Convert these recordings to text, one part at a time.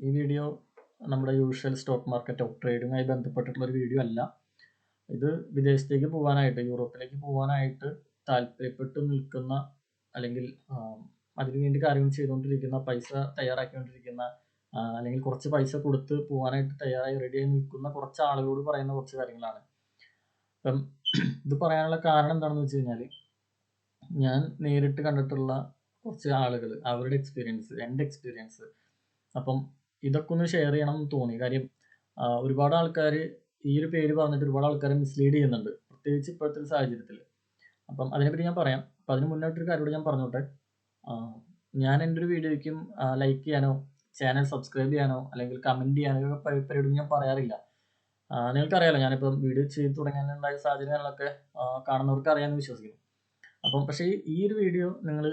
ഈ വീഡിയോ നമ്മുടെ usual stock market of ട്രേഡിങ്ങുമായി ബന്ധപ്പെട്ടിട്ടുള്ള ഒരു വീഡിയോ അല്ല. ഇത് വിദേശത്തേക്ക് പോകാനായിട്ട് യൂറോപ്പിലേക്ക് പോകാനായിട്ട് താല്പര്യപ്പെട്ട് നിൽക്കുന്ന അല്ലെങ്കിൽ അതിനുവേണ്ടി കാര്യങ്ങൾ ചെയ്തുകൊണ്ടിരിക്കുന്ന പൈസ തയ്യാറാക്കിക്കൊണ്ടിരിക്കുന്ന അല്ലെങ്കിൽ കുറച്ച് പൈസ കൊടുത്ത് പോകാനായിട്ട് തയ്യാറായി റെഡിയായി നിൽക്കുന്ന കുറച്ച് ആളുകളോട് പറയുന്ന കുറച്ച് കാര്യങ്ങളാണ്. അപ്പം ഇത് പറയാനുള്ള കാരണം എന്താണെന്ന് വെച്ച് കഴിഞ്ഞാൽ ഞാൻ നേരിട്ട് കണ്ടിട്ടുള്ള കുറച്ച് ആളുകൾ അവരുടെ എക്സ്പീരിയൻസ് എന്റെ എക്സ്പീരിയൻസ് അപ്പം ഇതൊക്കെ ഒന്ന് ഷെയർ ചെയ്യണം എന്ന് തോന്നി. കാര്യം ഒരുപാട് ആൾക്കാർ ഈ ഒരു പേര് പറഞ്ഞിട്ട് ഒരുപാട് ആൾക്കാരെ മിസ്ലീഡ് ചെയ്യുന്നുണ്ട്. പ്രത്യേകിച്ച് ഇപ്പോഴത്തെ ഒരു സാഹചര്യത്തിൽ അപ്പം അതിനെപ്പറ്റി ഞാൻ പറയാം. അപ്പം അതിന് മുന്നോട്ടൊരു കാര്യം ഞാൻ പറഞ്ഞോട്ടെ. ഞാൻ എന്റെ ഒരു വീഡിയോയ്ക്കും ലൈക്ക് ചെയ്യാനോ ചാനൽ സബ്സ്ക്രൈബ് ചെയ്യാനോ അല്ലെങ്കിൽ കമന്റ് ചെയ്യാനോ പരിപാടി ഞാൻ പറയാറില്ല. നിങ്ങൾക്കറിയാലോ ഞാനിപ്പം വീഡിയോ ചെയ്ത് തുടങ്ങാനുണ്ടായ സാഹചര്യങ്ങളൊക്കെ കാണുന്നവർക്ക് അറിയാമെന്ന് വിശ്വസിക്കുന്നു. അപ്പം പക്ഷേ ഈ ഒരു വീഡിയോ നിങ്ങൾ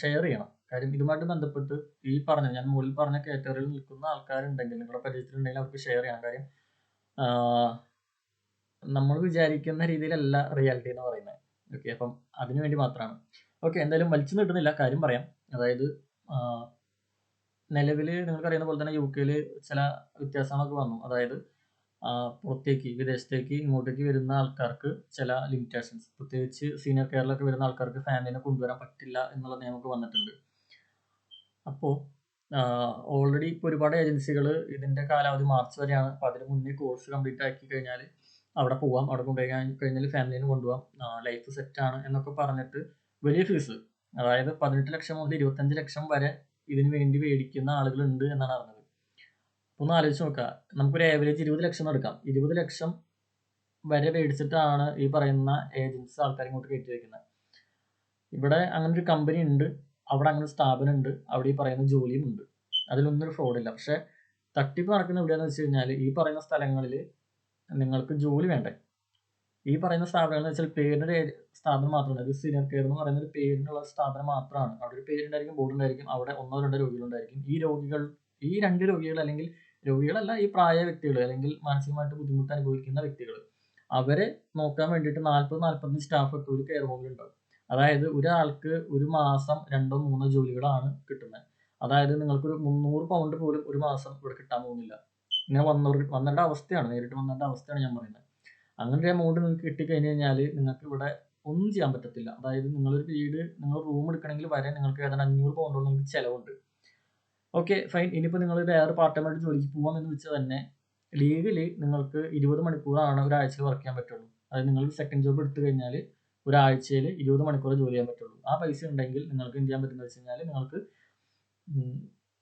ഷെയർ ചെയ്യണം. കാര്യം ഇതുമായിട്ട് ബന്ധപ്പെട്ട് ഈ പറഞ്ഞ ഞാൻ മുകളിൽ പറഞ്ഞ കാറ്റഗറിയിൽ നിൽക്കുന്ന ആൾക്കാരുണ്ടെങ്കിൽ നിങ്ങളുടെ പരിചയത്തിലുണ്ടെങ്കിൽ അവർക്ക് ഷെയർ ചെയ്യണം കാര്യം നമ്മൾ വിചാരിക്കുന്ന രീതിയിലല്ല റിയാലിറ്റി എന്ന് പറയുന്നത്. ഓക്കെ അപ്പം അതിനുവേണ്ടി മാത്രമാണ്. ഓക്കെ എന്തായാലും വലിച്ചു നീട്ടുന്നില്ല. കാര്യം പറയാം. അതായത് നിലവിൽ നിങ്ങൾക്കറിയുന്ന പോലെ തന്നെ യു കെയിൽ ചില വ്യത്യാസങ്ങളൊക്കെ വന്നു. അതായത് പുറത്തേക്ക് വിദേശത്തേക്ക് ഇങ്ങോട്ടേക്ക് വരുന്ന ആൾക്കാർക്ക് ചില ലിമിറ്റേഷൻസ് പ്രത്യേകിച്ച് സീനിയർ കെയറിലൊക്കെ വരുന്ന ആൾക്കാർക്ക് ഫാമിലിനെ കൊണ്ടുവരാൻ പറ്റില്ല എന്നുള്ള നിയമമൊക്കെ വന്നിട്ടുണ്ട്. അപ്പോൾ ഓൾറെഡി ഇപ്പോൾ ഒരുപാട് ഏജൻസികൾ ഇതിന്റെ കാലാവധി മാർച്ച് വരെയാണ്. അപ്പോൾ അതിന് മുന്നേ കോഴ്സ് കംപ്ലീറ്റ് ആക്കി കഴിഞ്ഞാൽ അവിടെ പോവാം. അവിടെ കൊണ്ടുപോയി കഴിഞ്ഞാൽ ഫാമിലിനെ കൊണ്ടുപോകാം ലൈഫ് സെറ്റാണ് എന്നൊക്കെ പറഞ്ഞിട്ട് വലിയ ഫീസ് അതായത് പതിനെട്ട് ലക്ഷം മുതൽ ഇരുപത്തഞ്ച് ലക്ഷം വരെ ഇതിന് വേണ്ടി മേടിക്കുന്ന ആളുകളുണ്ട് എന്നാണ് അറിഞ്ഞത്. ഒന്ന് ആലോചിച്ച് നോക്കുക നമുക്കൊരു ആവറേജ് ഇരുപത് ലക്ഷം എടുക്കാം. ഇരുപത് ലക്ഷം വരെ മേടിച്ചിട്ടാണ് ഈ പറയുന്ന ഏജൻസി ആൾക്കാരെ ഇങ്ങോട്ട് കയറ്റി വയ്ക്കുന്നത് ഇവിടെ അങ്ങനെ ഒരു കമ്പനി ഉണ്ട്. അവിടെ അങ്ങനെ സ്ഥാപനം ഉണ്ട് അവിടെ ഈ പറയുന്ന ജോലിയും ഉണ്ട് അതിലൊന്നും ഒരു ഇല്ല. പക്ഷെ തട്ടിപ്പ് നടക്കുന്ന എവിടെയാന്ന് വെച്ച് കഴിഞ്ഞാൽ ഈ പറയുന്ന സ്ഥലങ്ങളിൽ നിങ്ങൾക്ക് ജോലി വേണ്ടേ? ഈ പറയുന്ന സ്ഥാപനങ്ങൾ എന്ന് വെച്ചാൽ പേരിന്റെ സ്ഥാപനം മാത്രമാണ് ഒരു സീനിയർ കെയർ എന്ന് പറയുന്ന ഒരു പേരിനുള്ള സ്ഥാപനം മാത്രമാണ്. അവിടെ ഒരു പേരുണ്ടായിരിക്കും ബോർഡ് ഉണ്ടായിരിക്കും അവിടെ ഒന്നോ രണ്ടോ രോഗികളുണ്ടായിരിക്കും. ഈ രോഗികൾ ഈ രണ്ട് രോഗികൾ അല്ലെങ്കിൽ രോഗികളല്ല ഈ പ്രായ വ്യക്തികൾ അല്ലെങ്കിൽ മാനസികമായിട്ട് ബുദ്ധിമുട്ട് അനുഭവിക്കുന്ന വ്യക്തികൾ. അവരെ നോക്കാൻ വേണ്ടിയിട്ട് നാൽപ്പത് നാൽപ്പത്തഞ്ച് സ്റ്റാഫ് ഒക്കെ ഒരു കെയർ ഹോമിൽ ഉണ്ടാവും അതായത് ഒരാൾക്ക് ഒരു മാസം രണ്ടോ മൂന്നോ ജോലികളാണ് കിട്ടുന്നത് അതായത് നിങ്ങൾക്കൊരു മുന്നൂറ് പൗണ്ട് പോലും ഒരു മാസം ഇവിടെ കിട്ടാൻ പോകുന്നില്ല. ഇങ്ങനെ വന്ന വന്നേണ്ട അവസ്ഥയാണ് നേരിട്ട് വന്നേണ്ട അവസ്ഥയാണ് ഞാൻ പറയുന്നത് അങ്ങനെ ഒരു എമൗണ്ട് നിങ്ങൾക്ക് കിട്ടിക്കഴിഞ്ഞ് കഴിഞ്ഞാൽ നിങ്ങൾക്ക് ഇവിടെ ഒന്നും ചെയ്യാൻ പറ്റത്തില്ല. അതായത് നിങ്ങളൊരു വീട് നിങ്ങൾ റൂം എടുക്കണമെങ്കിൽ വരെ നിങ്ങൾക്ക് ഏതാണ്ട് അഞ്ഞൂറ് പൗണ്ടോളം നിങ്ങൾക്ക് ചിലവുണ്ട്. ഓക്കെ ഫൈൻ ഇനിയിപ്പോൾ നിങ്ങൾ വേറെ പാർട്ട് ടൈമായിട്ട് ജോലിക്ക് പോകാം എന്ന് വെച്ചാൽ തന്നെ ലീഗലി നിങ്ങൾക്ക് ഇരുപത് മണിക്കൂറാണ് ഒരാഴ്ചയിൽ വർക്ക് ചെയ്യാൻ പറ്റുള്ളൂ. അതായത് നിങ്ങൾ സെക്കൻഡ് ജോബ് എടുത്തു കഴിഞ്ഞാൽ ഒരാഴ്ചയിൽ ഇരുപത് മണിക്കൂർ ജോലി ചെയ്യാൻ പറ്റുള്ളൂ. ആ പൈസ ഉണ്ടെങ്കിൽ നിങ്ങൾക്ക് എന്ത് ചെയ്യാൻ പറ്റുന്നത് വെച്ച് കഴിഞ്ഞാൽ നിങ്ങൾക്ക്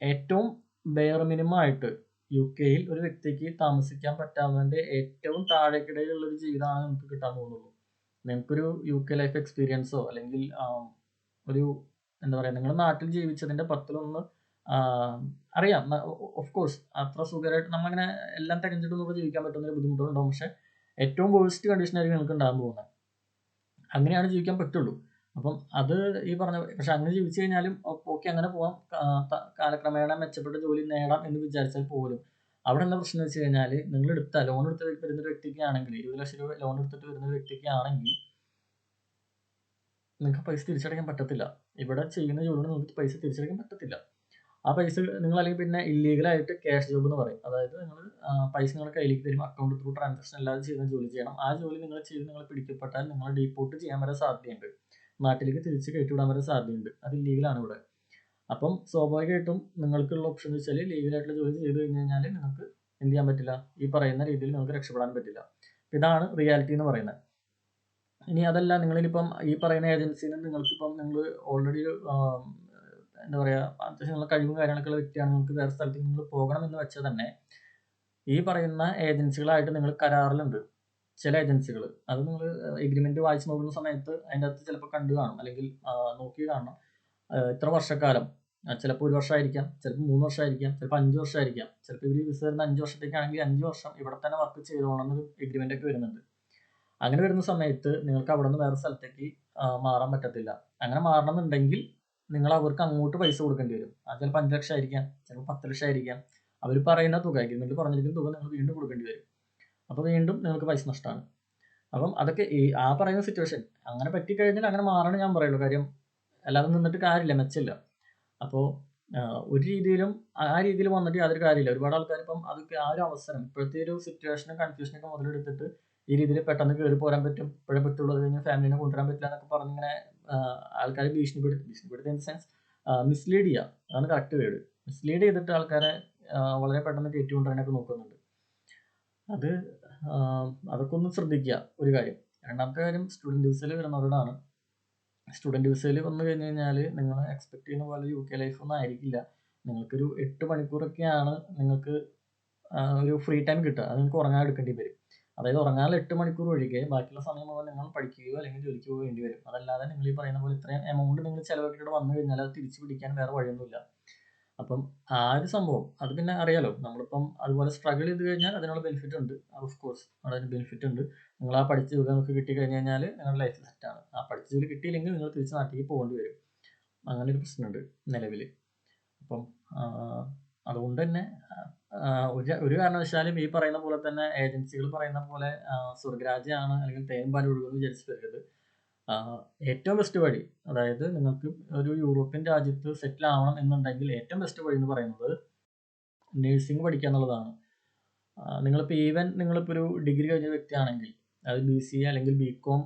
ഏറ്റവും ബെയർ മിനിമം ആയിട്ട് യു കെയിൽ ഒരു വ്യക്തിക്ക് താമസിക്കാൻ പറ്റാവുന്നതിന്റെ ഏറ്റവും താഴേക്കിടയിലുള്ള ഒരു ജീവിതമാണ് നിങ്ങൾക്ക് കിട്ടാൻ പോകുന്നുള്ളൂ. നിങ്ങൾക്കൊരു യു കെ ലൈഫ് എക്സ്പീരിയൻസോ അല്ലെങ്കിൽ ഒരു എന്താ പറയുക നിങ്ങൾ നാട്ടിൽ ജീവിച്ചതിന്റെ പത്തിലൊന്ന് അറിയാം. ഓഫ് കോഴ്സ് അത്ര സുഖമായിട്ട് നമ്മളങ്ങനെ എല്ലാം തികഞ്ഞിട്ടൊന്നും ജീവിക്കാൻ പറ്റുന്ന ഒരു ബുദ്ധിമുട്ടുണ്ടാവും പക്ഷേ ഏറ്റവും വേഴ്സ്റ്റ് കണ്ടീഷനായിരിക്കും നിങ്ങൾക്ക് ഉണ്ടാകാൻ പോകുന്നത്. അങ്ങനെയാണ് ജീവിക്കാൻ പറ്റുള്ളൂ. അപ്പം അത് ഈ പറഞ്ഞ പക്ഷെ അങ്ങനെ ജീവിച്ചു കഴിഞ്ഞാലും ഓക്കെ അങ്ങനെ പോവാം. കാലക്രമേണ മെച്ചപ്പെട്ട ജോലി നേടാം എന്ന് വിചാരിച്ചാൽ പോലും അവിടെ എന്താ പ്രശ്നം വെച്ച് കഴിഞ്ഞാൽ നിങ്ങൾ എടുത്ത ലോൺ എടുത്ത് വരുന്ന ഒരു വ്യക്തിക്ക് ആണെങ്കിൽ ഇരുപത് ലക്ഷം രൂപ ലോൺ എടുത്തിട്ട് വരുന്ന ഒരു വ്യക്തിക്ക് ആണെങ്കിൽ നിങ്ങൾക്ക് പൈസ തിരിച്ചടയ്ക്കാൻ പറ്റത്തില്ല. ഇവിടെ ചെയ്യുന്ന ജോലിയോട് നിങ്ങൾക്ക് പൈസ തിരിച്ചടയ്ക്കാൻ പറ്റത്തില്ല. ആ പൈസ നിങ്ങൾ അല്ലെങ്കിൽ പിന്നെ ഇല്ലീഗലായിട്ട് ക്യാഷ് ജോബ് എന്ന് പറയും. അതായത് നിങ്ങൾ പൈസ നിങ്ങൾ കയ്യിലേക്ക് തരും അക്കൗണ്ട് ത്രൂ ട്രാൻസാക്ഷൻ അല്ലാതെ ചെയ്യുന്ന ജോലി ചെയ്യണം. ആ ജോലി നിങ്ങൾ ചെയ്ത് നിങ്ങൾ പിടിക്കപ്പെട്ടാൽ നിങ്ങൾ ഡീപ്പോർട്ട് ചെയ്യാൻ വരെ സാധ്യതയുണ്ട്. നാട്ടിലേക്ക് തിരിച്ച് കയറ്റിവിടാൻ വരെ സാധ്യതയുണ്ട്. അത് ഇല്ലീഗലാണ് ഇവിടെ. അപ്പം സ്വാഭാവികമായിട്ടും നിങ്ങൾക്കുള്ള ഓപ്ഷൻ എന്ന് വെച്ചാൽ ലീഗലായിട്ടുള്ള ജോലി ചെയ്ത് കഴിഞ്ഞ് കഴിഞ്ഞാൽ നിങ്ങൾക്ക് എന്ത് ചെയ്യാൻ പറ്റില്ല? ഈ പറയുന്ന രീതിയിൽ നിങ്ങൾക്ക് രക്ഷപ്പെടാൻ പറ്റില്ല. ഇതാണ് റിയാലിറ്റി എന്ന് പറയുന്നത്. ഇനി അതല്ല നിങ്ങളിനിപ്പം ഈ പറയുന്ന ഏജൻസിയിൽ നിന്ന് നിങ്ങൾക്കിപ്പം നിങ്ങൾ ഓൾറെഡി എന്താ പറയുക അത്യാവശ്യം നല്ല കഴിവും കാര്യങ്ങളൊക്കെ വ്യക്തിയാണ്. നിങ്ങൾക്ക് വേറെ സ്ഥലത്ത് നിങ്ങൾ പോകണം എന്ന് വെച്ചാൽ തന്നെ ഈ പറയുന്ന ഏജൻസികളായിട്ട് നിങ്ങൾ കരാറിലുണ്ട്. ചില ഏജൻസികൾ. അത് നിങ്ങൾ എഗ്രിമെന്റ് വായിച്ച് നോക്കുന്ന സമയത്ത് അതിന്റെ അകത്ത് ചിലപ്പോൾ കണ്ടു കാണും. അല്ലെങ്കിൽ നോക്കി കാണണം. ഇത്ര വർഷക്കാലം. ചിലപ്പോൾ ഒരു വർഷമായിരിക്കാം. ചിലപ്പോൾ മൂന്ന് വർഷമായിരിക്കാം. ചിലപ്പോൾ അഞ്ച് വർഷമായിരിക്കാം. ചിലപ്പോൾ ഇവർ വിസ വരുന്ന അഞ്ച് വർഷത്തേക്കാണെങ്കിൽ അഞ്ച് വർഷം ഇവിടെ തന്നെ വർക്ക് ചെയ്തോളണം എന്നൊരു എഗ്രിമെന്റ് ഒക്കെ വരുന്നുണ്ട്. അങ്ങനെ വരുന്ന സമയത്ത് നിങ്ങൾക്ക് അവിടെ നിന്ന് വേറെ സ്ഥലത്തേക്ക് മാറാൻ പറ്റത്തില്ല. അങ്ങനെ മാറണമെന്നുണ്ടെങ്കിൽ നിങ്ങൾ അവർക്ക് അങ്ങോട്ട് പൈസ കൊടുക്കേണ്ടി വരും. അത് ചിലപ്പോൾ അഞ്ച് ലക്ഷം ആയിരിക്കാം ചിലപ്പോൾ പത്ത് ലക്ഷം ആയിരിക്കാം. അവർ പറയുന്ന തുക എഗ്രിമെന്റ് പറഞ്ഞിരിക്കുന്ന തുക നിങ്ങൾ വീണ്ടും കൊടുക്കേണ്ടി വരും. അപ്പോൾ വീണ്ടും നിങ്ങൾക്ക് പൈസ നഷ്ടമാണ് അപ്പം അതൊക്കെ ഈ ആ പറയുന്ന സിറ്റുവേഷൻ അങ്ങനെ പറ്റിക്കഴിഞ്ഞാൽ അങ്ങനെ മാറണം ഞാൻ പറയുള്ളൂ. കാര്യം അല്ലാതെ നിന്നിട്ട് കാര്യമില്ല മെച്ചമില്ല. അപ്പോൾ ഒരു രീതിയിലും ആ രീതിയിൽ വന്നിട്ട് യാതൊരു കാര്യമില്ല. ഒരുപാട് ആൾക്കാർ ഇപ്പം അതൊക്കെ ആ ഒരു അവസരം ഇപ്പോഴത്തെ ഒരു സിറ്റുവേഷനും കൺഫ്യൂഷനൊക്കെ മുതലെടുത്തിട്ട് ഈ രീതിയിൽ പെട്ടെന്ന് കയറി പോരാൻ പറ്റും. ഇപ്പോഴേ പറ്റുള്ളൂ. അത് കഴിഞ്ഞാൽ ഫാമിലിനെ കൊണ്ടുവരാൻ പറ്റില്ല എന്നൊക്കെ പറഞ്ഞിങ്ങനെ ആൾക്കാരെ ഭീഷണിപ്പെടുത്തി ഭീഷണിപ്പെടുത്തി ഇൻ സെൻസ് മിസ്ലീഡ് ചെയ്യുക. അതാണ് കറക്റ്റ് വേർഡ്. മിസ്ലീഡ് ചെയ്തിട്ട് ആൾക്കാരെ വളരെ പെട്ടെന്ന് കയറ്റിക്കൊണ്ടുവരാനൊക്കെ നോക്കുന്നുണ്ട്. അത് അതൊക്കെ ഒന്ന് ശ്രദ്ധിക്കുക ഒരു കാര്യം. രണ്ടാമത്തെ കാര്യം സ്റ്റുഡന്റ് വിസയിൽ വരുന്നവരോടാണ്. സ്റ്റുഡന്റ് വിസയിൽ വന്നു കഴിഞ്ഞ് കഴിഞ്ഞാൽ നിങ്ങൾ എക്സ്പെക്ട് ചെയ്യുന്ന പോലെ യുകെ ലൈഫ് ഒന്നും ആയിരിക്കില്ല. നിങ്ങൾക്കൊരു എട്ട് മണിക്കൂറൊക്കെയാണ് നിങ്ങൾക്ക് ഒരു ഫ്രീ ടൈം കിട്ടുക. അത് നിങ്ങൾക്ക് ഉറങ്ങാൻ എടുക്കേണ്ടി വരും. അതായത് ഉറങ്ങാനുള്ള 8 മണിക്കൂർ ഒഴികെ ബാക്കിയുള്ള സമയം മുഴുവൻ നിങ്ങൾ പഠിക്കുകയോ അല്ലെങ്കിൽ ജോലിക്ക് പോവുകയോ വേണ്ടി വരും. അതല്ലാതെ നിങ്ങൾ ഈ പറയുന്ന പോലെ ഇത്രയും എമൗണ്ട് നിങ്ങൾ ചിലവാക്കിയിട്ട് വന്നു കഴിഞ്ഞാൽ അത് തിരിച്ചു പിടിക്കാൻ വേറെ വഴിയൊന്നുമില്ല. അപ്പം ആ ഒരു സംഭവം അത് പിന്നെ അറിയാലോ. നമ്മളിപ്പം അതുപോലെ സ്ട്രഗിൾ ചെയ്ത് കഴിഞ്ഞാൽ അതിനുള്ള ബെനിഫിറ്റ് ഉണ്ട്. ഓഫ് കോഴ്സ് അതിന് ബെനിഫിറ്റ് ഉണ്ട്. നിങ്ങൾ ആ പഠിച്ച ജോലി നമുക്ക് കിട്ടി കഴിഞ്ഞു കഴിഞ്ഞാൽ നിങ്ങളുടെ ലൈഫ് സെറ്റാണ്. ആ പഠിച്ച ജോലി കിട്ടിയില്ലെങ്കിൽ നിങ്ങൾ തിരിച്ച് നാട്ടിലേക്ക് പോകേണ്ടി വരും. അങ്ങനെ ഒരു പ്രശ്നമുണ്ട് നിലവിൽ. അപ്പം അതുകൊണ്ട് തന്നെ ഒരു കാരണവശാലും ഈ പറയുന്ന പോലെ തന്നെ ഏജൻസികൾ പറയുന്ന പോലെ സ്വർഗരാജയാണ് അല്ലെങ്കിൽ തേൻ ഒഴുകുമെന്ന് വിചാരിച്ച് വരരുത്. ഏറ്റവും ബെസ്റ്റ് വഴി അതായത് നിങ്ങൾക്ക് ഒരു യൂറോപ്യൻ രാജ്യത്ത് സെറ്റിൽ ആവണം എന്നുണ്ടെങ്കിൽ ഏറ്റവും ബെസ്റ്റ് വഴി എന്ന് പറയുന്നത് നഴ്സിംഗ് പഠിക്കുക എന്നുള്ളതാണ്. നിങ്ങളിപ്പോൾ ഈവൻ നിങ്ങളിപ്പോൾ ഒരു ഡിഗ്രി കഴിഞ്ഞ വ്യക്തിയാണെങ്കിൽ അത് സി അല്ലെങ്കിൽ B com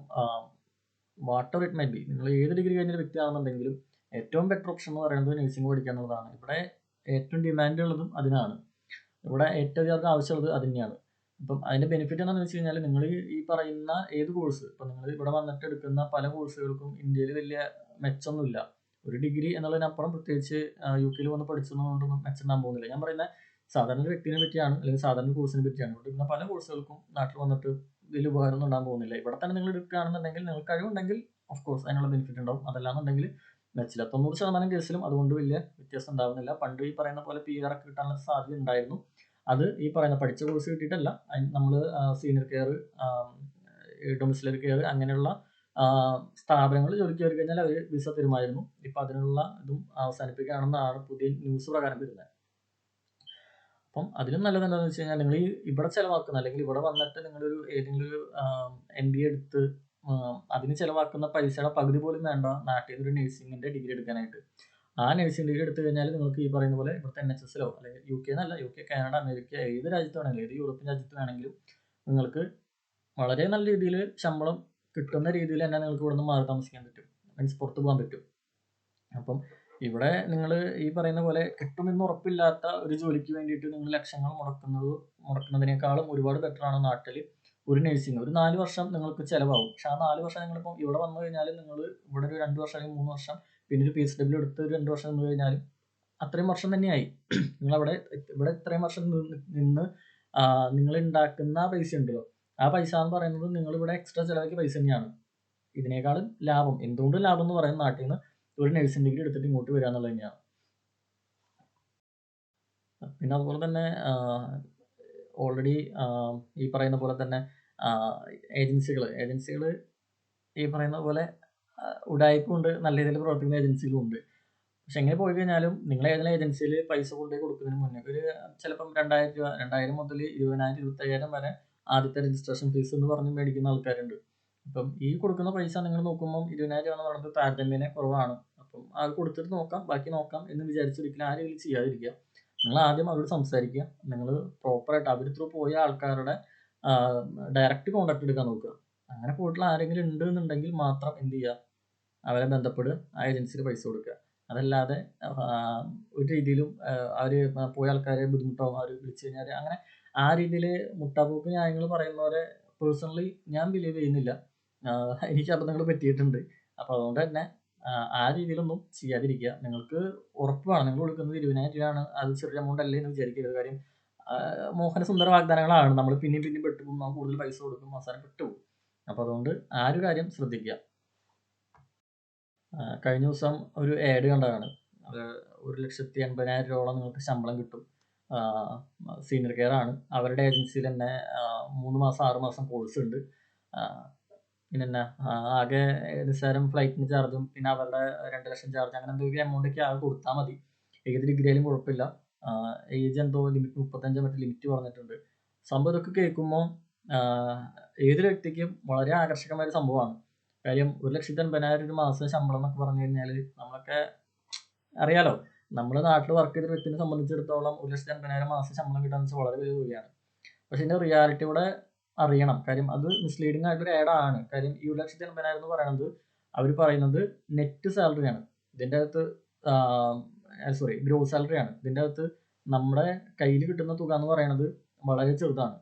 whatever it may be നിങ്ങൾ ഏത് ഡിഗ്രി കഴിഞ്ഞ വ്യക്തി വ്യക്തിയാണെന്നുണ്ടെങ്കിലും ഏറ്റവും ബെറ്റർ ഓപ്ഷൻ എന്ന് പറയുന്നത് നഴ്സിംഗ് പഠിക്കുക എന്നുള്ളതാണ്. ഇവിടെ ഏറ്റവും ഡിമാൻഡ് ഉള്ളതും അതിനാണ്. ഇവിടെ ഏറ്റവും അധികം ആവശ്യമുള്ളത് അത് തന്നെയാണ്. അപ്പം അതിന്റെ ബെനിഫിറ്റ് എന്താണെന്ന് വെച്ച് കഴിഞ്ഞാൽ നിങ്ങൾ ഈ പറയുന്ന ഏത് കോഴ്സ് ഇപ്പം നിങ്ങൾ ഇവിടെ വന്നിട്ട് എടുക്കുന്ന പല കോഴ്സുകൾക്കും ഇന്ത്യയിൽ വലിയ മെച്ചമൊന്നുമില്ല. ഒരു ഡിഗ്രി എന്നുള്ളതിനപ്പുറം പ്രത്യേകിച്ച് യു കെയിൽ വന്ന് പഠിച്ചതുകൊണ്ടൊന്നും മെച്ചം പോകുന്നില്ല. ഞാൻ പറയുന്ന സാധാരണ വ്യക്തിനെ പറ്റിയാണ് അല്ലെങ്കിൽ സാധാരണ കോഴ്സിനെ പറ്റിയാണ്. ഇവിടെ എടുക്കുന്ന പല കോഴ്സുകൾക്കും നാട്ടിൽ വന്നിട്ട് വലിയ ഉപകാരമൊന്നും ഉണ്ടാകാൻ പോകുന്നില്ല. ഇവിടെ തന്നെ നിങ്ങൾ എടുക്കുകയാണെന്നുണ്ടെങ്കിൽ നിങ്ങൾക്ക് കഴിവുണ്ടെങ്കിൽ ഓഫ് കോഴ്സ് അതിനുള്ള ബെനിഫിറ്റ് ഉണ്ടാവും. അതല്ലാന്നുണ്ടെങ്കിൽ മെച്ചില്ല. 90% കേസിലും അതുകൊണ്ട് വലിയ വ്യത്യാസം ഉണ്ടാവുന്നില്ല. പണ്ട് ഈ പറയുന്ന പോലെ പിആർ ഒക്കെ കിട്ടാനുള്ള സാധ്യത ഉണ്ടായിരുന്നു. അത് ഈ പറയുന്ന പഠിച്ച കോഴ്സ് കിട്ടിയിട്ടല്ല. നമ്മൾ സീനിയർ കെയർ ഡൊമിസിലറി കെയർ അങ്ങനെയുള്ള സ്ഥാപനങ്ങൾ ജോലിക്ക് കയറി കഴിഞ്ഞാൽ അവർ വിസ തരുമായിരുന്നു. ഇപ്പം അതിനുള്ള ഇതും അവസാനിപ്പിക്കുകയാണെന്നാണ് പുതിയ ന്യൂസ് പ്രകാരം വരുന്നത്. അപ്പം അതിലും നല്ലത് എന്താണെന്ന് വെച്ച് കഴിഞ്ഞാൽ നിങ്ങൾ ഈ ഇവിടെ ചിലവാക്കുന്ന അല്ലെങ്കിൽ ഇവിടെ വന്നിട്ട് നിങ്ങളൊരു ഏതെങ്കിലും ഒരു എം ബി എ എടുത്ത് അതിന് ചിലവാക്കുന്ന പൈസയുടെ പകുതി പോലും വേണ്ട നാട്ടിൽ ഒരു നഴ്സിംഗിന്റെ ഡിഗ്രി എടുക്കാനായിട്ട്. ആ നഴ്സിംഗ് ഡിഗ്രി എടുത്തു കഴിഞ്ഞാൽ നിങ്ങൾക്ക് ഈ പറയുന്ന പോലെ ഇവിടുത്തെ എൻഎച്ച്എസിലോ അല്ലെങ്കിൽ യു കെ എന്നല്ല യു കെ കാനഡ, അമേരിക്ക ഏത് രാജ്യത്ത് വേണമെങ്കിലും ഏത് യൂറോപ്യൻ രാജ്യത്ത് വേണമെങ്കിലും നിങ്ങൾക്ക് വളരെ നല്ല രീതിയിൽ ശമ്പളം കിട്ടുന്ന രീതിയിൽ തന്നെ നിങ്ങൾക്ക് ഇവിടെ നിന്ന് മാറി താമസിക്കാൻ പറ്റും. മീൻസ് പുറത്ത് പോകാൻ പറ്റും. അപ്പം ഇവിടെ നിങ്ങൾ ഈ പറയുന്ന പോലെ കിട്ടുമെന്ന് ഉറപ്പില്ലാത്ത ഒരു ജോലിക്ക് വേണ്ടിയിട്ട് നിങ്ങൾ ലക്ഷങ്ങൾ മുടക്കുന്നത് മുടക്കുന്നതിനേക്കാളും ഒരുപാട് ബെറ്റർ ആണ് നാട്ടിൽ ഒരു നഴ്സിംഗ് ഒരു നാല് വർഷം നിങ്ങൾക്ക് ചിലവാകും പക്ഷെ ആ നാല് വർഷം നിങ്ങളിപ്പോൾ ഇവിടെ വന്നു കഴിഞ്ഞാൽ നിങ്ങൾ ഇവിടെ ഒരു രണ്ട് വർഷം അല്ലെങ്കിൽ മൂന്ന് വർഷം പിന്നെ ഒരു പിഎസ്ഡബ്ല്യു എടുത്ത് ഒരു രണ്ട് വർഷം നിന്ന് കഴിഞ്ഞാൽ അത്രയും വർഷം തന്നെയായി. നിങ്ങളവിടെ ഇവിടെ ഇത്രയും വർഷം നിന്ന് നിങ്ങൾ ഉണ്ടാക്കുന്ന പൈസ ഉണ്ടല്ലോ ആ പൈസ എന്ന് പറയുന്നത് നിങ്ങൾ ഇവിടെ എക്സ്ട്രാ ചിലവാക്കിയ പൈസ തന്നെയാണ്. ഇതിനേക്കാളും ലാഭം എന്തുകൊണ്ട് ലാഭം എന്ന് പറയുന്ന നാട്ടിൽ നിന്ന് ഒരു നഴ്സിംഗ് ഡിഗ്രി എടുത്തിട്ട് ഇങ്ങോട്ട് വരിക എന്നുള്ളത് തന്നെയാണ്. പിന്നെ അതുപോലെ തന്നെ ഓൾറെഡി ഈ പറയുന്ന പോലെ തന്നെ ഏജൻസികൾ ഏജൻസികൾ ഈ പറയുന്ന പോലെ ഉടായ്പുണ്ട്. നല്ല രീതിയിൽ പ്രവർത്തിക്കുന്ന ഏജൻസികളും ഉണ്ട്. പക്ഷെ എങ്ങനെ പോയി കഴിഞ്ഞാലും നിങ്ങൾ ഏതെങ്കിലും ഏജൻസിയിൽ പൈസ കൊണ്ടുപോയി കൊടുക്കുന്നതിന് മുന്നേ ഒരു ചിലപ്പം രണ്ടായിരം രൂപ രണ്ടായിരം മുതൽ 20,000 25,000 വരെ ആദ്യത്തെ രജിസ്ട്രേഷൻ ഫീസ് എന്ന് പറഞ്ഞ് മേടിക്കുന്ന ആൾക്കാരുണ്ട്. അപ്പം ഈ കൊടുക്കുന്ന പൈസ നിങ്ങൾ നോക്കുമ്പോൾ ഇരുപതിനായിരം രൂപ എന്ന് പറയുന്നത് താരതമ്യേന കുറവാണ്. അപ്പം അത് കൊടുത്തിട്ട് നോക്കാം ബാക്കി നോക്കാം എന്ന് വിചാരിച്ചൊരിക്കലും ആ രീതിയിൽ ചെയ്യാതിരിക്കുക. നിങ്ങൾ ആദ്യം അവരോട് സംസാരിക്കുക. നിങ്ങൾ പ്രോപ്പറായിട്ട് അവർ ത്രൂ പോയ ആൾക്കാരുടെ ഡയറക്റ്റ് കോണ്ടാക്ട് എടുക്കാൻ നോക്കുക. അങ്ങനെ പോയിട്ടുള്ള ആരെങ്കിലും ഉണ്ട് എന്നുണ്ടെങ്കിൽ മാത്രം എന്ത് ചെയ്യുക അവരെ ബന്ധപ്പെടുക. ആ ഏജൻസിക്ക് പൈസ കൊടുക്കുക. അതല്ലാതെ ഒരു രീതിയിലും അവർ പോയ ആൾക്കാരെ ബുദ്ധിമുട്ടാവും അവർ വിളിച്ചു കഴിഞ്ഞാൽ അങ്ങനെ ആ രീതിയിൽ മുട്ടാപ്പൂപ്പ് ന്യായങ്ങൾ പറയുന്നവരെ പേഴ്സണലി ഞാൻ ബിലീവ് ചെയ്യുന്നില്ല. എനിക്ക് അബദ്ധങ്ങൾ പറ്റിയിട്ടുണ്ട്. അപ്പോൾ അതുകൊണ്ട് തന്നെ ആ രീതിയിലൊന്നും ചെയ്യാതിരിക്കുക. നിങ്ങൾക്ക് ഉറപ്പാണ് നിങ്ങൾ കൊടുക്കുന്നത് 20,000 രൂപയാണ് അത് ചെറിയ എമൗണ്ട് അല്ലേ എന്ന് വിചാരിക്കരുത്. കാര്യം മോഹന സുന്ദര വാഗ്ദാനങ്ങളാണ്. നമ്മൾ പിന്നെയും പിന്നെയും പെട്ടുപോകും. നമ്മൾ കൂടുതൽ പൈസ കൊടുക്കും. അവസാനം പെട്ടുപോകും. അപ്പോൾ അതുകൊണ്ട് ആ ഒരു കാര്യം ശ്രദ്ധിക്കുക. കഴിഞ്ഞ ദിവസം ഒരു ആഡ് കണ്ടതാണ്. അത് 1,80,000 രൂപയോളം നിങ്ങൾക്ക് ശമ്പളം കിട്ടും. സീനിയർ കെയർ ആണ്. അവരുടെ ഏജൻസിയിൽ തന്നെ മൂന്ന് മാസം ആറ് മാസം കോഴ്സ് ഉണ്ട്. പിന്നെന്നാ ആകെ നിസ്സാരം ഫ്ലൈറ്റിന് ചാർജും പിന്നെ അവരുടെ രണ്ട് ലക്ഷം ചാർജ് അങ്ങനെ ഒരു എമൗണ്ട് ഒക്കെ ആകെ കൊടുത്താൽ മതി. ഏത് ഡിഗ്രി ആയാലും കുഴപ്പമില്ല. ഏജ് എന്തോ ലിമിറ്റ് 35 മറ്റേ ലിമിറ്റ് പറഞ്ഞിട്ടുണ്ട്. സംഭവം ഇതൊക്കെ കേൾക്കുമ്പോൾ ഏതൊരു വ്യക്തിക്കും വളരെ ആകർഷകമായ ഒരു സംഭവമാണ്. കാര്യം 1,80,000 ഒരു മാസം ശമ്പളം എന്നൊക്കെ പറഞ്ഞു കഴിഞ്ഞാൽ നമ്മളൊക്കെ അറിയാലോ നമ്മൾ നാട്ടിൽ വർക്ക് ചെയ്ത വ്യക്തിനെ സംബന്ധിച്ചിടത്തോളം ഒരു ലക്ഷത്തി അൻപതിനായിരം മാസം ശമ്പളം കിട്ടുക എന്ന് വെച്ചാൽ വളരെ വലിയ തുകയാണ് പക്ഷെ ഇതിന്റെ റിയാലിറ്റി ഇവിടെ അറിയണം. കാര്യം അത് മിസ്ലീഡിംഗ് ആയിട്ടൊരു ആഡ് ആണ്. കാര്യം ഈ ഒരു ലക്ഷത്തി എൺപതിനായിരം എന്ന് പറയുന്നത് അവർ പറയുന്നത് നെറ്റ് സാലറി ആണ്. ഇതിന്റെ അകത്ത് സോറി ഗ്രോസ് സാലറി ആണ്. ഇതിന്റെ അകത്ത് നമ്മുടെ കയ്യിൽ കിട്ടുന്ന തുക എന്ന് പറയുന്നത് വളരെ ചെറുതാണ്.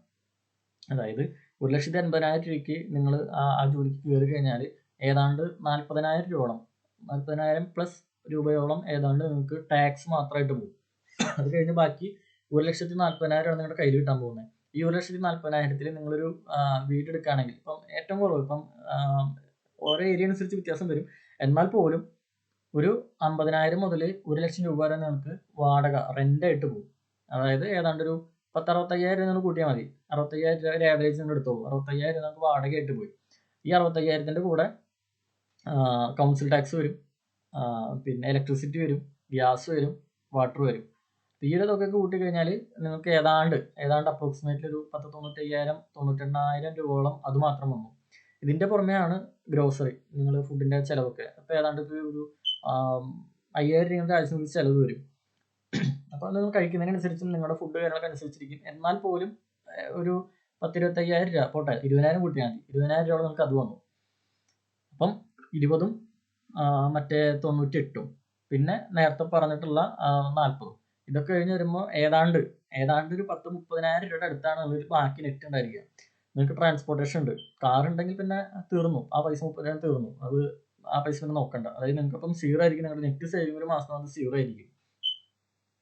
അതായത് ഒരു ലക്ഷത്തി അൻപതിനായിരം രൂപയ്ക്ക് നിങ്ങൾ ആ ആ ജോലിക്ക് കയറി കഴിഞ്ഞാൽ ഏതാണ്ട് നാൽപ്പതിനായിരം രൂപയോളം നാൽപ്പതിനായിരം പ്ലസ് രൂപയോളം ഏതാണ്ട് നിങ്ങൾക്ക് ടാക്സ് മാത്രമായിട്ട് പോകും. അത് കഴിഞ്ഞ് ബാക്കി ഒരു ലക്ഷത്തി നാൽപ്പതിനായിരമാണ് നിങ്ങളുടെ കയ്യിൽ കിട്ടാൻ പോകുന്നത്. ഈ ഒരു ലക്ഷത്തി നാൽപ്പതിനായിരത്തിൽ നിങ്ങളൊരു വീടെടുക്കുകയാണെങ്കിൽ ഇപ്പം ഏറ്റവും കുറവ് ഇപ്പം ഓരോ ഏരിയ അനുസരിച്ച് വ്യത്യാസം വരും. എന്നാൽ പോലും ഒരു അമ്പതിനായിരം മുതൽ ഒരു ലക്ഷം രൂപ വരെ നിങ്ങൾക്ക് വാടക റെന്റായിട്ട് പോകും. അതായത് ഏതാണ്ട് ഒരു പത്ത് അറുപത്തയ്യായിരം നിങ്ങൾ കൂട്ടിയാൽ മതി. അറുപത്തയ്യായിരം രൂപ ഒരു ആവറേജ് നിങ്ങൾ എടുത്തോളൂ. അറുപത്തയ്യായിരം നമുക്ക് വാടകയായിട്ട് പോയി. ഈ അറുപത്തയ്യായിരത്തിന്റെ കൂടെ കൗൺസിൽ ടാക്സ് വരും. പിന്നെ ഇലക്ട്രിസിറ്റി വരും ഗ്യാസ് വരും വാട്ടർ വരും. ഒരു തുക കൂട്ടി കഴിഞ്ഞാൽ നിങ്ങൾക്ക് ഏതാണ്ട് ഏതാണ്ട് അപ്രോക്സിമേറ്റ്ലി ഒരു പത്ത് തൊണ്ണൂറ്റയ്യായിരം തൊണ്ണൂറ്റെണ്ണായിരം രൂപയോളം അത് മാത്രം വന്നു. ഇതിന്റെ പുറമെയാണ് ഗ്രോസറി നിങ്ങൾ ഫുഡിന്റെ ചിലവൊക്കെ. അപ്പോൾ ഏതാണ്ട് ഒരു അയ്യായിരം രൂപയുടെ ആഴ്ച ചിലവ് വരും. അപ്പോൾ നിങ്ങൾ കഴിക്കുന്നതിനനുസരിച്ചും നിങ്ങളുടെ ഫുഡ് കാര്യങ്ങളൊക്കെ അനുസരിച്ചിരിക്കും. എന്നാൽ പോലും ഒരു പത്തിരുപത്തയ്യായിരം രൂപ പോട്ടെ ഇരുപതിനായിരം കൂട്ടിയാൽ മതി. ഇരുപതിനായിരം രൂപ നിങ്ങൾക്ക് അത് വന്നു. അപ്പം ഇരുപതും മറ്റേ തൊണ്ണൂറ്റി എട്ടും പിന്നെ നേരത്തെ പറഞ്ഞിട്ടുള്ള നാൽപ്പതും ഇതൊക്കെ കഴിഞ്ഞ് വരുമ്പോൾ ഏതാണ്ട് ഏതാണ്ട് ഒരു പത്ത് മുപ്പതിനായിരം രൂപയുടെ അടുത്താണ് ഒരു ബാക്കി നെറ്റ് ഉണ്ടായിരിക്കുക നിങ്ങൾക്ക് ട്രാൻസ്പോർട്ടേഷൻ ഉണ്ട്. കാർ ഉണ്ടെങ്കിൽ പിന്നെ തീർന്നു. ആ പൈസ മുപ്പതിനായിരം തീർന്നു. അത് ആ പൈസ പിന്നെ നോക്കണ്ട. അതായത് നിങ്ങൾക്ക് ഇപ്പം സീറോ ആയിരിക്കും. നിങ്ങളുടെ നെറ്റ് സേവിങ് ഒരു മാസം അത് സീറോ ആയിരിക്കും.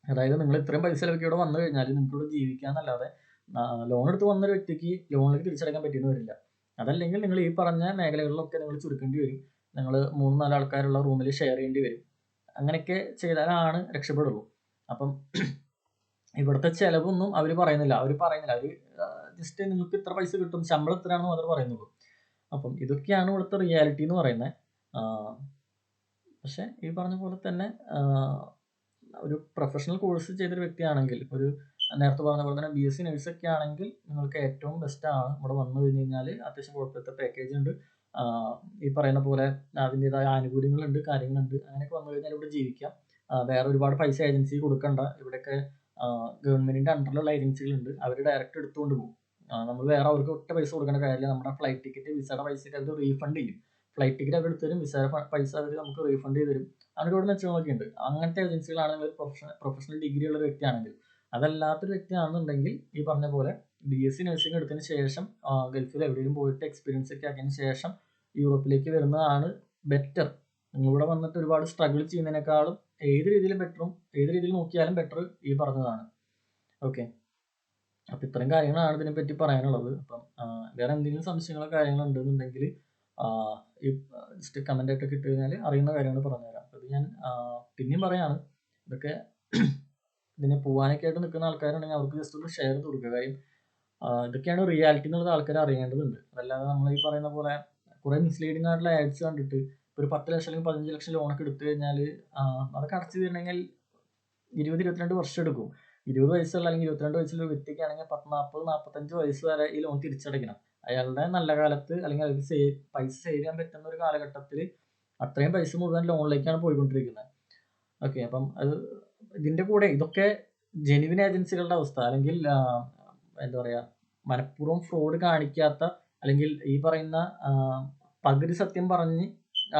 അതായത് നിങ്ങൾ ഇത്രയും പൈസ ചിലവൊക്കെ ഇവിടെ വന്നു കഴിഞ്ഞാൽ നിങ്ങൾക്ക് ഇവിടെ ജീവിക്കാന്നല്ലാതെ ലോൺ എടുത്ത് വന്നൊരു വ്യക്തിക്ക് ലോണിലേക്ക് തിരിച്ചടക്കാൻ പറ്റിയെന്ന് വരില്ല. അതല്ലെങ്കിൽ നിങ്ങൾ ഈ പറഞ്ഞ മേഖലകളിലൊക്കെ നിങ്ങൾ ചുരുക്കേണ്ടി വരും. നിങ്ങൾ മൂന്ന് നാല് ആൾക്കാരുള്ള റൂമിൽ ഷെയർ ചെയ്യേണ്ടി വരും. അങ്ങനെയൊക്കെ ചെയ്താലാണ് രക്ഷപ്പെടുള്ളൂ. അപ്പം ഇവിടുത്തെ ചിലവൊന്നും അവർ പറയുന്നില്ല. അവർ പറയുന്നില്ല. അവർ ജസ്റ്റ് നിങ്ങൾക്ക് ഇത്ര പൈസ കിട്ടും. ശമ്പളം ഇത്രയാണെന്ന് മാത്രമേ പറയുന്നുള്ളൂ. അപ്പം ഇതൊക്കെയാണ് ഇവിടുത്തെ റിയാലിറ്റി എന്ന് പറയുന്നത്. പക്ഷെ ഈ പറഞ്ഞ പോലെ തന്നെ ഒരു പ്രൊഫഷണൽ കോഴ്സ് ചെയ്തൊരു വ്യക്തിയാണെങ്കിൽ ഒരു നേരത്തെ പറഞ്ഞ പോലെ തന്നെ ബി എസ് സി നഴ്സൊക്കെ ആണെങ്കിൽ നിങ്ങൾക്ക് ഏറ്റവും ബെസ്റ്റാണ് ഇവിടെ വന്നു കഴിഞ്ഞ് കഴിഞ്ഞാൽ അത്യാവശ്യം കുഴപ്പമില്ലാത്ത പാക്കേജ് ഉണ്ട്. ഈ പറയുന്ന പോലെ അതിന്റെതായ ആനുകൂല്യങ്ങളുണ്ട് കാര്യങ്ങളുണ്ട്. അങ്ങനെയൊക്കെ വന്നു കഴിഞ്ഞാൽ ഇവിടെ ജീവിക്കാം. വേറെ ഒരുപാട് പൈസ ഏജൻസി കൊടുക്കണ്ട. ഇവിടെയൊക്കെ ഗവൺമെന്റിന്റെ അണ്ടറിലുള്ള ഏജൻസികളുണ്ട് അവർ ഡയറക്റ്റ് എടുത്തുകൊണ്ട് പോകും. നമ്മൾ വേറെ അവർക്ക് ഒറ്റ പൈസ കൊടുക്കേണ്ട കാര്യമില്ല. നമ്മുടെ ഫ്ലൈറ്റ് ടിക്കറ്റ് വിസയുടെ പൈസയൊക്കെ അവർ റീഫണ്ട് ചെയ്യും. ഫ്ലൈറ്റ് ടിക്കറ്റ് അവർ എടുത്ത് തരും. വിസയുടെ പൈസ അവർ നമുക്ക് റീഫണ്ട് ചെയ്ത് തരും. അങ്ങനെ ഒരുപാട് മെച്ചങ്ങളൊക്കെ ഉണ്ട് അങ്ങനത്തെ ഏജൻസികളാണെങ്കിൽ പ്രൊഫഷണൽ പ്രൊഫഷണൽ ഡിഗ്രി ഉള്ള വ്യക്തിയാണെങ്കിൽ. അതല്ലാത്തൊരു വ്യക്തിയാണെന്നുണ്ടെങ്കിൽ ഈ പറഞ്ഞ പോലെ ബി എസ് സി നഴ്സിംഗ് എടുത്തതിന് ശേഷം ഗൾഫിൽ എവിടെയും പോയിട്ട് എക്സ്പീരിയൻസ് ഒക്കെ ആക്കിയതിന് ശേഷം യൂറോപ്പിലേക്ക് വരുന്നതാണ് ബെറ്റർ നിങ്ങളിവിടെ വന്നിട്ട് ഒരുപാട് സ്ട്രഗിൾ ചെയ്യുന്നതിനേക്കാളും ഏത് രീതിയിലും ബെറ്ററും ഏത് രീതിയിൽ നോക്കിയാലും ബെറ്റർ ഈ പറഞ്ഞതാണ്. ഓക്കെ അപ്പം ഇത്രയും കാര്യങ്ങളാണ് ഇതിനെപ്പറ്റി പറയാനുള്ളത്. അപ്പം വേറെ എന്തെങ്കിലും സംശയങ്ങളോ കാര്യങ്ങളോ ഉണ്ടെന്നുണ്ടെങ്കിൽ ഈ ജസ്റ്റ് കമന്റ് ആയിട്ടൊക്കെ ഇട്ട് കഴിഞ്ഞാൽ അറിയുന്ന കാര്യങ്ങൾ പറഞ്ഞുതരാം. അത് ഞാൻ പിന്നെയും പറയാണ്. ഇതൊക്കെ ഇതിനെ പോവാനൊക്കെ ആയിട്ട് നിൽക്കുന്ന ആൾക്കാരുണ്ടെങ്കിൽ അവർക്ക് ജസ്റ്റ് ഒന്ന് ഷെയർ കൊടുക്കുക. കാര്യം ഇതൊക്കെയാണ് റിയാലിറ്റി എന്നുള്ളത് ആൾക്കാർ അറിയേണ്ടതുണ്ട്. അതല്ലാതെ നമ്മൾ ഈ പറയുന്ന പോലെ കുറേ മിസ്ലീഡിംഗ് ആയിട്ടുള്ള ആഡ്സ് കണ്ടിട്ട് ഒരു പത്ത് ലക്ഷം അല്ലെങ്കിൽ പതിനഞ്ച് ലക്ഷം ലോണൊക്കെ എടുത്തു കഴിഞ്ഞാൽ അതൊക്കെ അടച്ചു തീരണമെങ്കിൽ ഇരുപത് ഇരുപത്തിരണ്ട് വർഷം എടുക്കും. ഇരുപത് വയസ്സുള്ള അല്ലെങ്കിൽ ഇരുപത്തിരണ്ട് വയസ്സുള്ള ഒരു വ്യക്തിക്കാണെങ്കിൽ പത്ത് നാൽപ്പത് നാൽപ്പത്തഞ്ച് വയസ്സ് വരെ ഈ ലോൺ തിരിച്ചടയ്ക്കണം. അയാളുടെ നല്ല കാലത്ത് അല്ലെങ്കിൽ അവർക്ക് സേവ് പൈസ സേവ് ചെയ്യാൻ പറ്റുന്ന ഒരു കാലഘട്ടത്തിൽ അത്രയും പൈസ മുഴുവൻ ലോണിലേക്കാണ് പോയിക്കൊണ്ടിരിക്കുന്നത്. ഓക്കെ അപ്പം അത് ഇതിന്റെ കൂടെ ഇതൊക്കെ ജെനുവിൻ ഏജൻസികളുടെ അവസ്ഥ. അല്ലെങ്കിൽ എന്താ പറയുക മനഃപൂർവം ഫ്രോഡ് കാണിക്കാത്ത അല്ലെങ്കിൽ ഈ പറയുന്ന പകുതി സത്യം പറഞ്ഞ്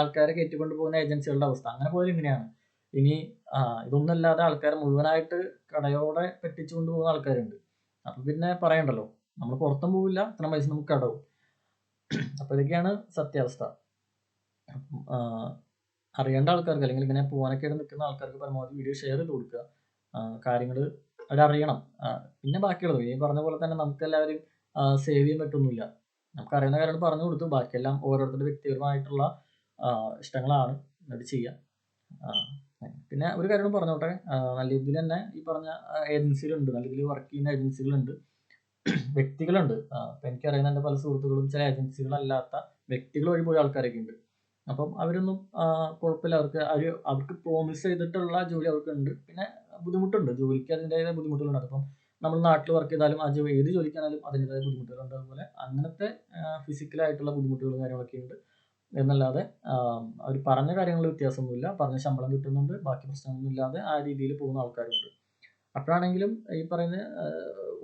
ആൾക്കാരെ കയറ്റിക്കൊണ്ട് പോകുന്ന ഏജൻസികളുടെ അവസ്ഥ. അങ്ങനെ പോലും ഇങ്ങനെയാണ്. ഇനി ഇതൊന്നല്ലാതെ ആൾക്കാരെ മുഴുവനായിട്ട് കടയോടെ പറ്റിച്ചു കൊണ്ടുപോകുന്ന ആൾക്കാരുണ്ട്. അപ്പൊ പിന്നെ പറയണ്ടല്ലോ നമ്മൾ പുറത്തും പോവില്ല ഇത്ര പൈസ നമുക്ക് കടവും. അപ്പൊ ഇതൊക്കെയാണ് സത്യാവസ്ഥ. അറിയേണ്ട ആൾക്കാർക്ക് അല്ലെങ്കിൽ ഇങ്ങനെ പോകാനൊക്കെ ആയിട്ട് നിൽക്കുന്ന ആൾക്കാർക്ക് പരമാവധി വീഡിയോ ഷെയർ ചെയ്ത് കൊടുക്കുക. കാര്യങ്ങൾ അവരറിയണം. പിന്നെ ബാക്കിയുള്ളത്. ഈ പറഞ്ഞ പോലെ തന്നെ നമുക്ക് എല്ലാവരും സേവ് ചെയ്യാൻ പറ്റൊന്നുമില്ല. നമുക്ക് അറിയുന്ന കാര്യങ്ങൾ പറഞ്ഞു കൊടുത്തു. ബാക്കിയെല്ലാം ഓരോരുത്തരുടെ വ്യക്തിപരമായിട്ടുള്ള ഇഷ്ടങ്ങളാണ് അത് ചെയ്യാം. ആ, പിന്നെ ഒരു കാര്യം പറഞ്ഞോട്ടെ. നല്ല രീതിയിൽ തന്നെ ഈ പറഞ്ഞ ഏജൻസികളുണ്ട്. നല്ല രീതിയിൽ വർക്ക് ചെയ്യുന്ന ഏജൻസികളുണ്ട്. വ്യക്തികളുണ്ട്. അപ്പം എനിക്കറിയുന്ന എന്റെ പല സുഹൃത്തുക്കളും ചില ഏജൻസികളല്ലാത്ത വ്യക്തികൾ വഴി പോയ ആൾക്കാരൊക്കെ ഉണ്ട്. അപ്പം അവരൊന്നും കുഴപ്പമില്ല. അവർക്ക് അവർ അവർക്ക് പ്രോമിസ് ചെയ്തിട്ടുള്ള ജോലി അവർക്കുണ്ട്. പിന്നെ ബുദ്ധിമുട്ടുണ്ട്. ജോലിക്ക് അതിന്റെതായ ബുദ്ധിമുട്ടുകളുണ്ട്. അപ്പം നമ്മൾ നാട്ടിൽ വർക്ക് ചെയ്താലും ആ ജോലി ഏത് ജോലിക്കാണെങ്കിലും അതിന്റെതായ ബുദ്ധിമുട്ടുകളുണ്ട്. അതുപോലെ അങ്ങനത്തെ ഫിസിക്കലായിട്ടുള്ള ബുദ്ധിമുട്ടുകളും കാര്യങ്ങളൊക്കെ ഉണ്ട്. എന്നല്ലാതെ അവർ പറഞ്ഞ കാര്യങ്ങളിൽ വ്യത്യാസമൊന്നുമില്ല. പറഞ്ഞ ശമ്പളം കിട്ടുന്നുണ്ട് ബാക്കി പ്രശ്നമൊന്നും ഇല്ലാതെ ആ രീതിയിൽ പോകുന്ന ആൾക്കാരുണ്ട്. അപ്പോഴാണെങ്കിലും ഈ പറയുന്ന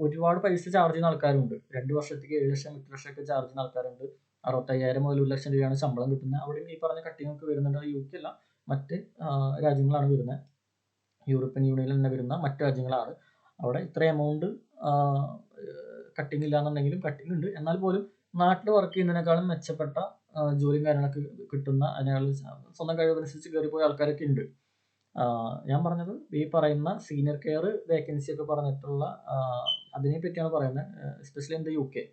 ഒരുപാട് പൈസ ചാർജ് ചെയ്യുന്ന ആൾക്കാരുണ്ട്. രണ്ട് വർഷത്തേക്ക് ഏഴ് ലക്ഷം എട്ട് ലക്ഷമൊക്കെ ചാർജ് ചെയ്യുന്ന ആൾക്കാരുണ്ട്. അറുപത്തയ്യായിരം മുതൽ ഒരു ലക്ഷം രൂപയാണ് ശമ്പളം കിട്ടുന്നത്. അവിടെയും ഈ പറഞ്ഞ കട്ടിങ്ങൊക്കെ വരുന്നുണ്ട്. യു കെ അല്ല മറ്റ് രാജ്യങ്ങളാണ് വരുന്നത്. യൂറോപ്യൻ യൂണിയനിൽ തന്നെ വരുന്ന മറ്റ് രാജ്യങ്ങളാണ്. അവിടെ ഇത്ര എമൗണ്ട് കട്ടിങ് ഇല്ലാന്നുണ്ടെങ്കിലും കട്ടിങ് ഉണ്ട്. എന്നാൽ പോലും നാട്ടിൽ വർക്ക് ചെയ്യുന്നതിനേക്കാളും മെച്ചപ്പെട്ട ജോലിയും കാര്യങ്ങളൊക്കെ കിട്ടുന്ന അതിനുള്ള സ്വന്തം കഴിവനുസരിച്ച് കയറിപ്പോയ ആൾക്കാരൊക്കെ ഉണ്ട്. ഞാൻ പറഞ്ഞത് ഈ പറയുന്ന സീനിയർ കെയർ വേക്കൻസി ഒക്കെ പറഞ്ഞിട്ടുള്ള അതിനെ പറ്റിയാണ് പറയുന്നത് especially the U K.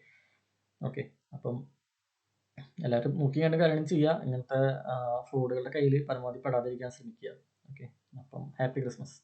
Okay അപ്പം എല്ലാവരും നോക്കി കണ്ട് കാര്യങ്ങൾ ചെയ്യുക ഇങ്ങനത്തെ ഫ്രോഡുകളുടെ കയ്യിൽ പരമാവധി പെടാതിരിക്കാൻ ശ്രമിക്കുക. ഓക്കെ അപ്പം ഹാപ്പി ക്രിസ്മസ്.